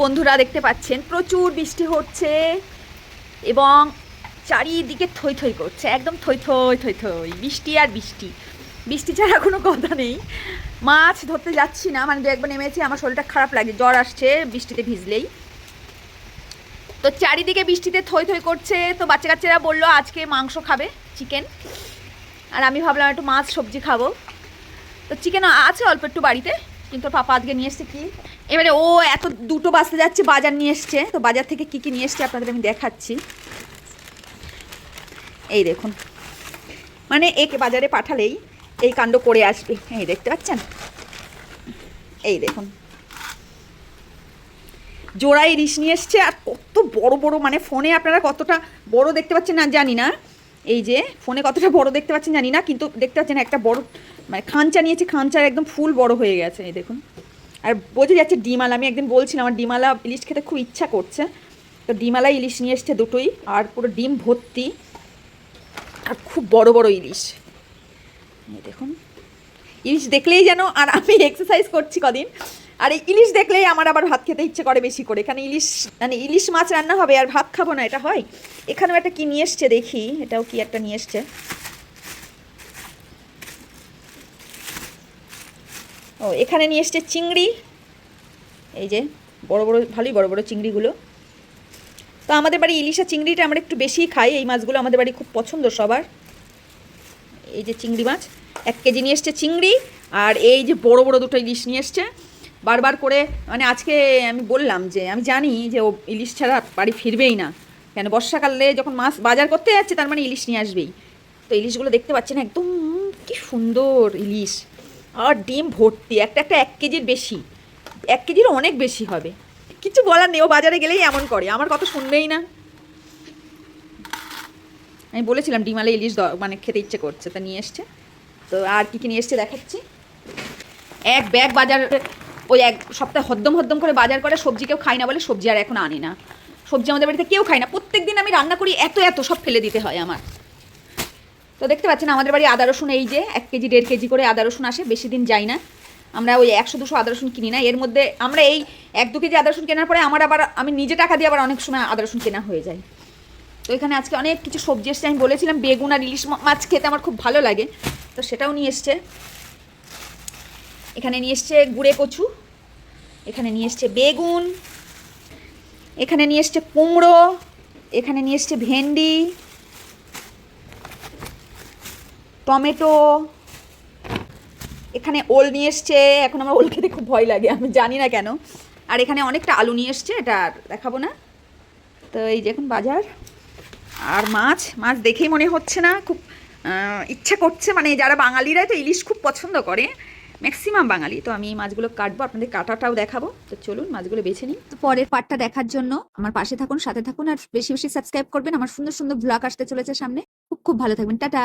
বন্ধুরা দেখতে পাচ্ছেন, প্রচুর বৃষ্টি হচ্ছে এবং চারিদিকে থই থই করছে, একদম থই থই থই থই, বৃষ্টি আর বৃষ্টি। বৃষ্টি ছাড়া কোনো কথা নেই। মাছ ধরতে যাচ্ছি না মানে দু একবার নেমেছি, আমার শরীরটা খারাপ লাগে জ্বর আসছে, বৃষ্টিতে ভিজলেই। তো চারিদিকে বৃষ্টিতে থই থই করছে, তো বাচ্চা কাচ্চারা বলল, আজকে মাংস খাবে, চিকেন। আর আমি ভাবলাম, একটু মাছ, সবজি খাব। তো চিকেন আছে অল্প একটু বাড়িতে। কিন্তু পাপা আজকে নিয়ে এসছে কি? এবারে ও এত দুটো বাজতে যাচ্ছে, বাজার নিয়ে এসছে। তো বাজার থেকে কি কি নিয়ে এসছে আপনাদের আমি দেখাচ্ছি। এই দেখুন। মানে একে বাজারে পাঠালেই এই কাণ্ড করে আসবে। এই দেখতে পাচ্ছেন? এই দেখুন। জোড়া ইলিশ নিয়ে এসছে, আর কত বড় বড় মানে ফোনে আপনারা কতটা বড় দেখতে পাচ্ছেন না জানি না। এই যে, ফোনে কতটা বড় দেখতে পাচ্ছেন জানি না, কিন্তু দেখতে পাচ্ছেন একটা বড় মানে খাঞ্চা নিয়েছে খাঞ্চার একদম ফুল বড় হয়ে গেছে, এই দেখুন। আর বোঝা যাচ্ছে ডিমালা, আমি একদিন বলছিলাম, আমার ডিমালা ইলিশ খেতে খুব ইচ্ছা করছে। তো ডিমালা ইলিশ নিয়ে এসছে দুটোই, আর পুরো ডিম ভর্তি, আর খুব বড় বড় ইলিশ। দেখুন। ইলিশ দেখলেই যেন আর আমি এক্সারসাইজ করছি কদিন। আর এই ইলিশ দেখলেই আমার আবার ভাত খেতে ইচ্ছে করে বেশি করে। এখানে ইলিশ মানে ইলিশ মাছ রান্না হবে, আর ভাত খাব না, এটা হয়। এখানেও একটা কি নিয়ে এসছে দেখি, এটাও কি একটা নিয়ে এসছে। ও, এখানে নিয়ে এসছে চিংড়ি। এই যে, বড় বড়, ভালোই বড় বড় চিংড়িগুলো। তো আমাদের বাড়ি ইলিশা চিংড়িটা আমরা একটু বেশিই খাই। এই মাছগুলো আমাদের বাড়ি খুব পছন্দ সবার। এই যে চিংড়ি মাছ, এক কেজি নিয়ে এসছে চিংড়ি আর এই যে বড় বড় দুটো ইলিশ নিয়ে এসছে। বারবার করে মানে আজকে আমি বললাম যে, আমি জানি যে ও ইলিশ ছাড়া বাড়ি ফিরবেই না। কেন বর্ষাকালে যখন মাছ বাজার করতে যাচ্ছে, তার মানে ইলিশ নিয়ে আসবেই। তো ইলিশগুলো দেখতে পাচ্ছেন একদম, কি সুন্দর ইলিশ। আর ডিম ভর্তি, একটা একটা এক কেজির বেশি। এক কেজির অনেক বেশি হবে। কিছু বলার নেই, ও বাজারে গেলেই এমন করে, আমার কথা শুনবেই না। আমি বলেছিলাম ডিমালে ইলিশ মানে খেতে ইচ্ছে করছে, তা নিয়ে এসছে। তো আর কী কী নিয়ে এসছে দেখাচ্ছি। এক ব্যাগ বাজার, ওই এক সপ্তাহে হদ্দম হদ্দম করে বাজার করে, সবজি কেউ খায় না বলে সবজি আর এখন আনি না। সবজি আমাদের বাড়িতে কেউ খায় না। প্রত্যেক দিন আমি রান্না করি, এত এত সব ফেলে দিতে হয় আমার। তো দেখতে পাচ্ছেন, আমাদের বাড়ি আদা রসুন এই যে, এক কেজি, দেড় কেজি করে আদা রসুন আসে, বেশি দিন যায় না। আমরা ওই একশো, দুশো আদা রসুন কিনি না। এর মধ্যে আমরা এই এক দু কেজি আদা রসুন কেনার পরে আমার আবার, আমি নিজে টাকা দিয়ে আবার অনেক সময় আদা রসুন কেনা হয়ে যায়। তো এখানে আজকে অনেক কিছু সবজি এসছে। আমি বলেছিলাম, বেগুন আর ইলিশ মাছ খেতে আমার খুব ভালো লাগে। তো সেটাও নিয়ে এসছে। এখানে নিয়ে এসছে গুড়ে কচু। এখানে নিয়ে এসছে বেগুন। এখানে নিয়ে এসছে কুমড়ো। এখানে নিয়ে এসছে ভেন্ডি। টমেটো। এখানে ওল নিয়ে এসছে। এখন আমার ওল খেতে খুব ভয় লাগে, আমি জানি না কেন। আর এখানে অনেকটা আলু নিয়ে এসছে, এটা আর দেখাবো না। তো এই যে এখন বাজার। আর মাছ মাছ দেখেই মনে হচ্ছে না, খুব ইচ্ছা করছে। মানে যারা বাঙালিরাই তো ইলিশ খুব পছন্দ করে। ম্যাক্সিমাম বাঙালি। তো আমি এই মাছগুলো কাটবো, আপনাদের কাটাটাও দেখাবো। তো চলুন, মাছগুলো বেছে নিই। তো পরের পার্টটা দেখার জন্য আমার পাশে থাকুন, সাথে থাকুন, আর বেশি বেশি সাবস্ক্রাইব করবেন। আমার সুন্দর সুন্দর ব্লগ আসতে চলেছে সামনে। খুব খুব ভালো থাকবেন। টাটা!